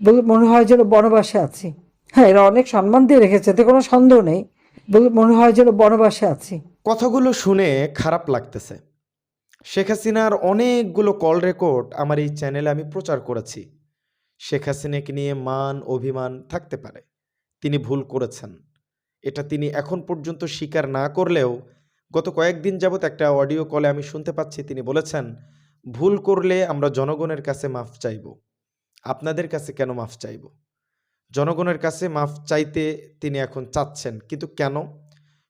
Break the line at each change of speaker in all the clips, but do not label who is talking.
মনে হয় যেন বনবাসে আছি। হ্যাঁ এরা অনেক সম্মান দিয়ে রেখেছে, এতে কোনো সন্দেহ নেই। বলে মনে হয় যেন বনবাসে আছি।
কথাগুলো শুনে খারাপ লাগতেছে। শেখ হাসিনার অনেকগুলো কল রেকর্ড আমার এই চ্যানেলে আমি প্রচার করেছি। শেখ হাসিনাকে নিয়ে মান, অভিমান থাকতে পারে। তিনি ভুল করেছেন। এটা তিনি এখন পর্যন্ত স্বীকার না করলেও গত কয়েকদিন যাবৎ একটা অডিও কলে আমি শুনতে পাচ্ছি, তিনি বলেছেন, ভুল করলে আমরা জনগণের কাছে মাফ চাইব। আপনাদের কাছে কেন মাফ চাইব? জনগণের কাছে মাফ চাইতে তিনি এখন চাচ্ছেন, কিন্তু কেন?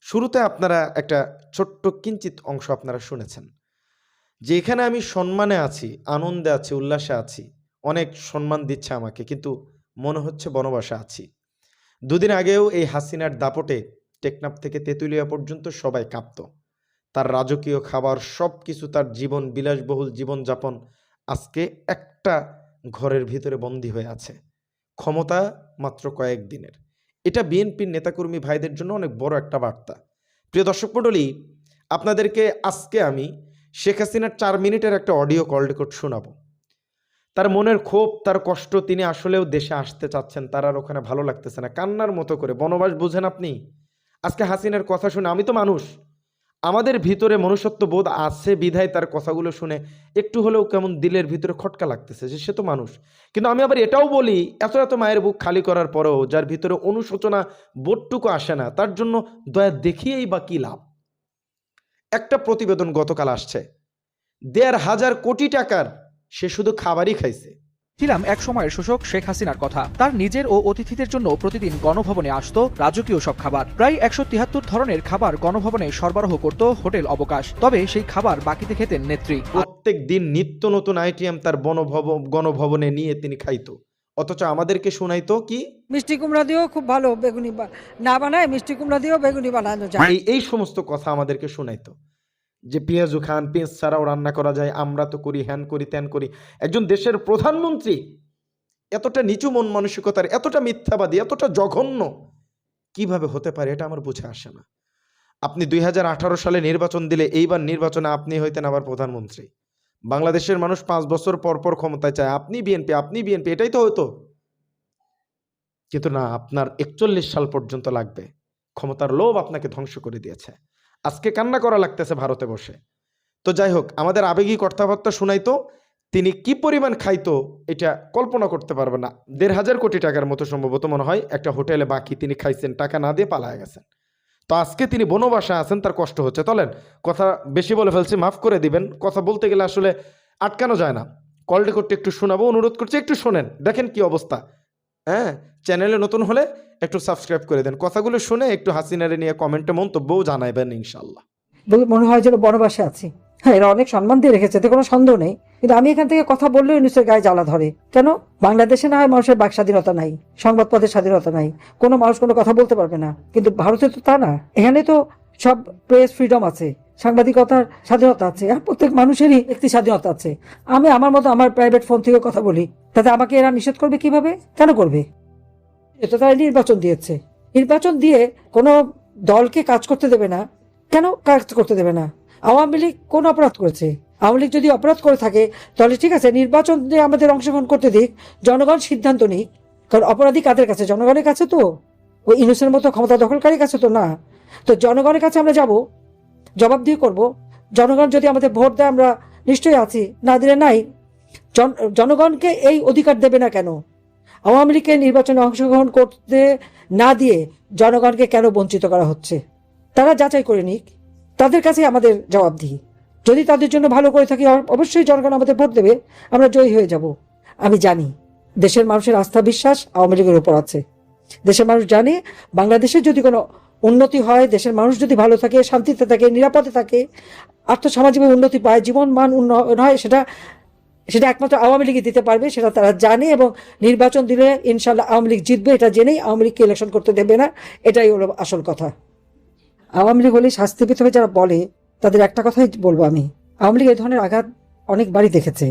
শুরুতে আপনারা একটা ছোট্ট কিঞ্চিত অংশ আপনারা শুনেছেন। যে এখানে আমি সম্মানে আছি, আনন্দে আছি, উল্লাসে আছি, অনেক সম্মান দিচ্ছে আমাকে, কিন্তু মনে হচ্ছে বনবাসে আছি। দুদিন আগেও এই হাসিনার দাপটে টেকনাফ থেকে তেঁতুলিয়া পর্যন্ত সবাই কাঁপত। তার রাজকীয় খাবার সব কিছু তার জীবন, বিলাসবহুল জীবনযাপন আজকে একটা ঘরের ভিতরে বন্দী হয়ে আছে। ক্ষমতা মাত্র কয়েক দিনের। এটা বিএনপির নেতাকর্মী ভাইদের জন্য অনেক বড় একটা বার্তা। প্রিয় দর্শক মণ্ডলী, আপনাদেরকে আজকে আমি শেখ হাসিনার চার মিনিটের একটা অডিও কল রেকর্ড শোনাবো। তার মনের ক্ষোভ, তার কষ্ট তিনি আসলেও দেশে আসতে চাচ্ছেন, তার আর ওখানে ভালো লাগতেছে না। কান্নার মতো করে। বনবাস বুঝেন আপনি? আজকে হাসিনার কথা শুনে আমি তো মানুষ। আমাদের ভিতরে মনুষ্যত্ব বোধ আছে, বিধায় তার কথাগুলো শুনে একটু হলেও কেমন দিলের ভিতরে খটকা লাগতেছে যে সে তো মানুষ। কিন্তু আমি আবার এটাও বলি, এত এত মায়ের বুক খালি করার পরেও যার ভিতরে অনুশোচনা বোধটুকু আসে না, তার জন্য দয়া দেখিয়েই বা কী লাভ? একটা প্রতিবেদন গতকাল আসছে। দেড় হাজার কোটি টাকার সে শুধু খাবারই খাইছে।
ছিলাম এক সময়ের শোষক শেখ হাসিনার কথা। তার নিজের ও অতিথিদের জন্য প্রতিদিন গণভবনে আসতো রাজকীয় সব খাবার। প্রায় একশো তিয়াত্তর ধরনের খাবার গণভবনে সরবরাহ করত হোটেল অবকাশ। তবে সেই খাবার বাকিতে খেতেন নেত্রী।
প্রত্যেক দিন নিত্য নতুন আইটেম তার বনভব গণভবনে নিয়ে তিনি খাইতো। অথচ আমাদেরকে শোনাইতো কি?
মিষ্টি কুমড়া দিয়েও খুব ভালো বেগুনি বা- না বানায় মিষ্টি কুমড়া দিয়েও বেগুনি বানানো যায়।
এই এই সমস্ত কথা আমাদেরকে শোনাইতো। যে পেঁয়াজু খান পেঁয়াজ ছাড়াও রান্না করা যায়, আমরা তো করি, হ্যান করি, ত্যান করি। একজন দেশের প্রধানমন্ত্রী এতটা নিচু মন মানসিকতার, এতটা মিথ্যাবাদী, এতটা জঘন্য কীভাবে হতে পারে এটা আমার বুঝে আসে না। আপনি দুই হাজার আঠারো সালে নির্বাচন দিলে এইবার নির্বাচনে আপনি হইতেন আবার প্রধানমন্ত্রী। বাংলাদেশের মানুষ পাঁচ বছর পর পর ক্ষমতায় চায়, আপনি বিএনপি আপনি বিএনপি, এটাই তো হতো কিন্তু না, আপনার একচল্লিশ সাল পর্যন্ত লাগবে। ক্ষমতার লোভ আপনাকে ধ্বংস করে দিয়েছে। আজকে কান্না করা লাগতেছে ভারতে বসে। তো যাই হোক, আমাদের আবেগী কথাবার্তা শুনাইতো, তিনি কি পরিমাণ খাইতো এটা কল্পনা করতে পারবে না। দেড় হাজার কোটি টাকার মতো সম্ভবত মনে হয় একটা হোটেলে বাকি তিনি খাইছেন, টাকা না দিয়ে পালায় গেছেন। তো আজকে তিনি বনবাসা আছেন, তার কষ্ট হচ্ছে। তলেন, কথা বেশি বলে ফেলছি, মাফ করে দিবেন। কথা বলতে গেলে আসলে আটকানো যায় না। কল রেকর্ডটা একটু শোনাবো, অনুরোধ করছি, একটু শোনেন, দেখেন কি অবস্থা। হ্যাঁ চ্যানেলে নতুন হলে একটু সাবস্ক্রাইব করে দেন। কথাগুলো শুনে একটু হাসিনারে নিয়ে কমেন্টে মন্তব্যও জানাইবেন ইনশাল্লাহ
মনে হয় যেন বনবাসে আছি। হ্যাঁ এরা অনেক সম্মান দিয়ে রেখেছে, এতে কোনো সন্দেহ নেই। কিন্তু আমি এখান থেকে কথা বললেও ইউনুসের গায়ে জ্বালা ধরে। কেন? বাংলাদেশে না হয় মানুষের বাক স্বাধীনতা নাই, সংবাদপত্রের স্বাধীনতা নাই। কোনো মানুষ কোনো কথা বলতে পারবে না। কিন্তু ভারতে তো তা না। এখানে তো সব প্রেস ফ্রিডম আছে। সাংবাদিকতার স্বাধীনতা আছে। আর প্রত্যেক মানুষেরই একটি স্বাধীনতা আছে। আমি আমার মতো আমার প্রাইভেট ফোন থেকে কথা বলি। তাতে আমাকে এরা নিষেধ করবে কীভাবে? কেন করবে? এটা তারা নির্বাচন দিয়েছে। নির্বাচন দিয়ে কোনো দলকে কাজ করতে দেবে না। কেন কাজ করতে দেবে না? আওয়ামী লীগ কোন অপরাধ করেছে? আওয়ামী লীগ যদি অপরাধ করে থাকে, তাহলে ঠিক আছে, নির্বাচনে আমাদের অংশগ্রহণ করতে দিক, জনগণ সিদ্ধান্ত নিক। কারণ অপরাধী কাদের কাছে? জনগণের কাছে তো। ওই ইনুসের মতো ক্ষমতা দখলকারীর কাছে তো না। তো জনগণের কাছে আমরা যাব। জবাব দিয়ে করব। জনগণ যদি আমাদের ভোট দেয়, আমরা নিশ্চয়ই আছি। না দিলে নাই। জনগণকে এই অধিকার দেবে না কেন? আওয়ামী লীগের নির্বাচনে অংশগ্রহণ করতে না দিয়ে জনগণকে কেন বঞ্চিত করা হচ্ছে? তারা যাচাই করে নিক। তাদের কাছে আমাদের জবাব দিই যদি তাদের জন্য ভালো করে থাকি অবশ্যই জনগণ আমাদের ভোট দেবে। আমরা জয়ী হয়ে যাব। আমি জানি, দেশের মানুষের আস্থা, বিশ্বাস আওয়ামী লীগের উপর আছে। দেশের মানুষ জানে বাংলাদেশের যদি কোনো উন্নতি হয়, দেশের মানুষ যদি ভালো থাকে, শান্তিতে থাকে, নিরাপদে থাকে, আর্থসামাজিক উন্নতি পায় জীবন মান উন্নয়ন হয় সেটা সেটা একমাত্র আওয়ামী লীগই দিতে পারবে, সেটা তারা জানে এবং নির্বাচন দিলে ইনশাল্লাহ আওয়ামী লীগ জিতবে, এটা জেনেই আওয়ামী লীগকে ইলেকশন করতে দেবে না, এটাই হলো আসল কথা। আওয়ামী লীগ হলে শাস্তি পেতে হবে যারা বলে, তাদের একটা কথাই বলব আমি, আওয়ামী লীগ এই ধরনের আঘাত অনেকবারই দেখেছে,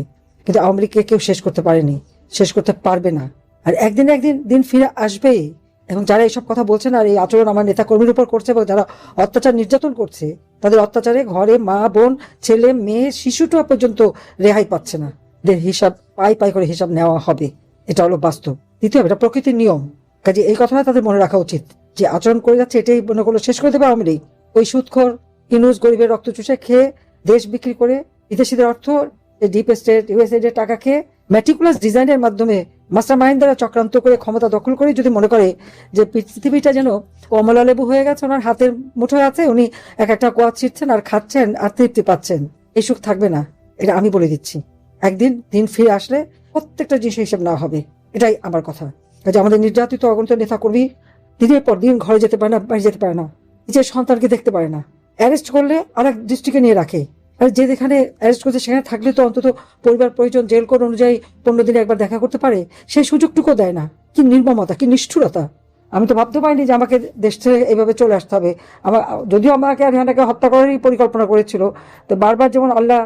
কিন্তু আওয়ামী লীগকে কেউ শেষ করতে পারেনি, শেষ করতে পারবে না। আর একদিন একদিন দিন ফিরে আসবেই। এবং যারা এইসব কথা বলছেন আর এই আচরণ আমার নেতা কর্মীর উপর করছে এবং যারা অত্যাচার নির্যাতন করছে, তাদের অত্যাচারে ঘরে মা, বোন, ছেলে, মেয়ে শিশুটা পর্যন্ত রেহাই পাচ্ছে না। এদের হিসাব, পাই পাই করে হিসাব নেওয়া হবে। এটা হলো বাস্তব। দ্বিতীয়, এটা প্রকৃতির নিয়ম। কাজে এই কথাটা তাদের মনে রাখা উচিত যে আচরণ করে যাচ্ছে, এটাই মনে করল শেষ করে দেবে আওয়ামী লীগ। ওই সুদখোর ইনুস গরিবের রক্ত চুষে খেয়ে দেশ বিক্রি করে বিদেশিদের অর্থ ডিপ স্টেট ইউএসএড টাকা খেয়ে ম্যাটিকুলাস ডিজাইনের মাধ্যমে মাস্টার মাইন্ড দ্বারা চক্রান্ত করে ক্ষমতা দখল করে যদি মনে করে যে পৃথিবীটা যেন কমলা লেবু হয়ে গেছে, ওনার হাতের মুঠোয় আছে, উনি এক একটা কোয়া ছিটছেন আর খাচ্ছেন আর তৃপ্তি পাচ্ছেন। এই সুখ থাকবে না, এটা আমি বলে দিচ্ছি। একদিন দিন ফিরে আসলে প্রত্যেকটা জিনিসের হিসেব না হবে, এটাই আমার কথা। কাজে আমাদের নির্যাতিত অগণিত নেতা কর্মী দিনের পর দিন ঘরে যেতে পারে না বাড়ি যেতে পারে না, নিজের সন্তানকে দেখতে পারে না। অ্যারেস্ট করলে আরেক ডিস্ট্রিক্টে নিয়ে রাখে। যে যেখানে অ্যারেস্ট করছে, সেখানে থাকলে তো অন্তত পরিবার প্রয়োজন জেল কোড অনুযায়ী পনেরো দিনে একবার দেখা করতে পারে। সেই সুযোগটুকু দেয় না। কি নির্মমতা, কি নিষ্ঠুরতা। আমি তো ভাবতে পারিনি যে আমাকে দেশ ছেড়ে এইভাবে চলে আসতে হবে। আমার, যদিও আমাকে আর রিহানাকে হত্যা করারই পরিকল্পনা করেছিল, তো বারবার যেমন আল্লাহ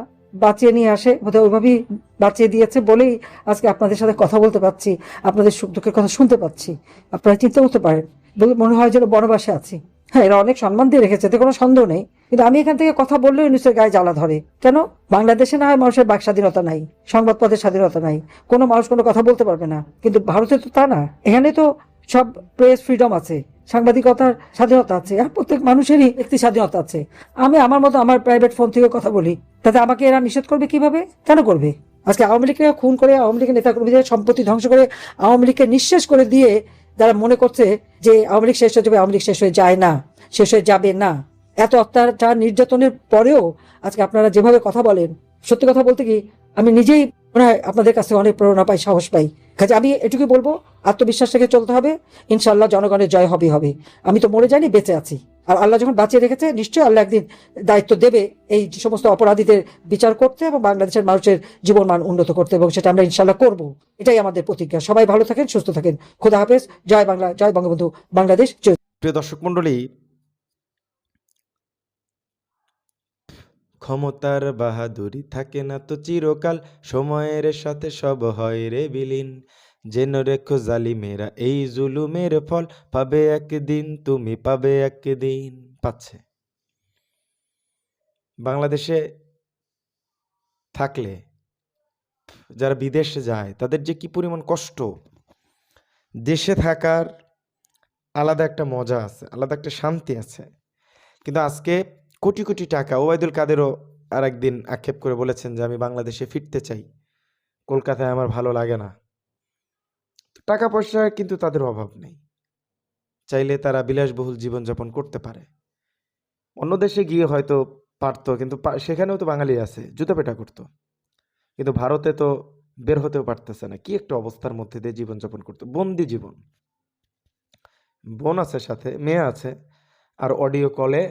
বাঁচিয়ে নিয়ে আসে, বোধহয় ওইভাবেই বাঁচিয়ে দিয়েছে বলেই আজকে আপনাদের সাথে কথা বলতে পারছি, আপনাদের সুখ দুঃখের কথা শুনতে পাচ্ছি। আপনারা চিন্তা করতে পারেন, বলে মনে হয় যেন বনবাসে আছি। হ্যাঁ এরা অনেক সম্মান দিয়ে রেখেছে, এতে কোনো সন্দেহ নেই। কিন্তু আমি এখান থেকে কথা বললেও ইউনুসের গায়ে জ্বালা ধরে। কেন? বাংলাদেশে না হয় মানুষের বাক স্বাধীনতা নাই, সংবাদপত্রের স্বাধীনতা নাই, কোনো মানুষ কোনো কথা বলতে পারবে না। কিন্তু ভারতে তো তা না, এখানে তো সব প্রেস ফ্রিডম আছে, সাংবাদিকতার স্বাধীনতা আছে, আর প্রত্যেক মানুষেরই একটি স্বাধীনতা আছে। আমি আমার মতো আমার প্রাইভেট ফোন থেকে কথা বলি, তাতে আমাকে এরা নিষেধ করবে কীভাবে? কেন করবে? আজকে আওয়ামী লীগকে খুন করে আওয়ামী লীগের নেতাকর্মীদের সম্পত্তি ধ্বংস করে আওয়ামী লীগকে নিঃশেষ করে দিয়ে যারা মনে করছে যে আওয়ামী লীগ শেষ হয়ে যাবে, আওয়ামী শেষ হয়ে যায় না, শেষ হয়ে যাবে না। এত অত্যাচার নির্যাতনের পরেও আজকে আপনারা যেভাবে কথা বলেন, সত্যি কথা বলতে কি, আমি নিজেই মনে হয় আপনাদের কাছে অনেক প্রেরণা পাই, সাহস পাই। কাজে আমি এটুকুই বলব, আত্মবিশ্বাস থেকে চলতে হবে ইনশাল্লাহ জনগণের জয় হবে হবে। আমি তো মরে যাইনি, বেঁচে আছি। আর আল্লাহ যখন বাঁচিয়ে রেখেছে, নিশ্চয়ই আল্লাহ একদিন দায়িত্ব দেবে এই সমস্ত অপরাধীদের বিচার করতে এবং বাংলাদেশের মানুষের জীবন মান উন্নত করতে এবং সেটা আমরা ইনশাল্লাহ করব। এটাই আমাদের প্রতিজ্ঞা। সবাই ভালো থাকেন, সুস্থ থাকেন। খোদা হাফেজ। জয় বাংলা, জয় বঙ্গবন্ধু বাংলাদেশ।
প্রিয় দর্শক মণ্ডলী, ক্ষমতার বাহাদুরি থাকে না তো চিরকাল। সময়ের সাথে সব হয় রে বিলীন। জেনে রেখো জালিমেরা, এই জুলুমের ফল পাবে একদিন, তুমি পাবে একদিন। পাচ্ছে। বাংলাদেশে থাকলে, যারা বিদেশে যায়, তাদের যে কি পরিমাণ কষ্ট? দেশে থাকার আলাদা একটা মজা আছে, আলাদা একটা শান্তি আছে। কিন্তু আজকে কোটি কোটি টাকা, ওবায়দুল কাদেরও আর একদিন আক্ষেপ করে বলেছেন যে, আমি বাংলাদেশে ফিরতে চাই। কলকাতায় আমার ভালো লাগে না। টাকা পয়সা কিন্তু তাদের অভাব নেই। চাইলে তারা বিলাসবহুল জীবনযাপন করতে পারে। অন্য দেশে গিয়ে হয়তো পারতো, কিন্তু সেখানেও তো বাঙালি আছে জুতো পেটা করতো। কিন্তু ভারতে তো বের হতেও পারতেছে না। কি একটা অবস্থার মধ্যে দিয়ে জীবনযাপন করতো? বন্দি জীবন। বোন আছে সাথে, মেয়ে আছে, আর অডিও কলে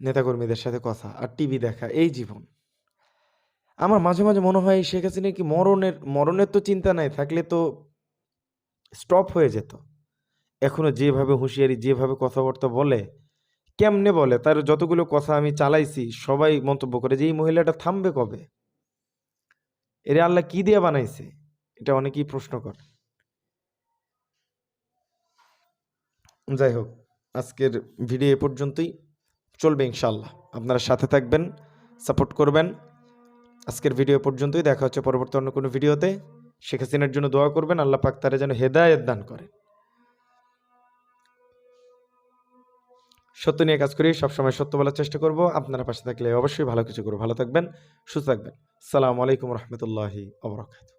নেতাকর্মীদের সাথে কথা, আর টিভি দেখা, এই জীবন। আমার মাঝে মাঝে মনে হয় শেখ হাসিনা কি মরণের মরণের তো চিন্তা নাই, থাকলে তো স্টপ হয়ে যেত। এখনও যেভাবে হুঁশিয়ারি, যেভাবে কথাবার্তা বলে, কেমনে বলে? তার যতগুলো কথা আমি চালাইছি, সবাই মন্তব্য করে যে এই মহিলাটা থামবে কবে? এরে আল্লাহ কি দিয়ে বানাইছে? এটা অনেকেই প্রশ্ন করে। যাই হোক, আজকের ভিডিও এ পর্যন্তই। চলবে ইনশাল্লাহ আপনারা সাথে থাকবেন, সাপোর্ট করবেন। আজকের ভিডিও পর্যন্তই। দেখা হচ্ছে পরবর্তী অন্য কোনো ভিডিওতে। শেখ হাসিনার জন্য দোয়া করবেন, আল্লাহ পাক তারা যেন হেদায়ত দান করে সত্য নিয়ে কাজ করি, সবসময় সত্য বলার চেষ্টা করব। আপনারা পাশে থাকলে অবশ্যই ভালো কিছু করব। ভালো থাকবেন, সুস্থ থাকবেন। সালামু আলাইকুম রহমতুল্লাহি আবরাকাত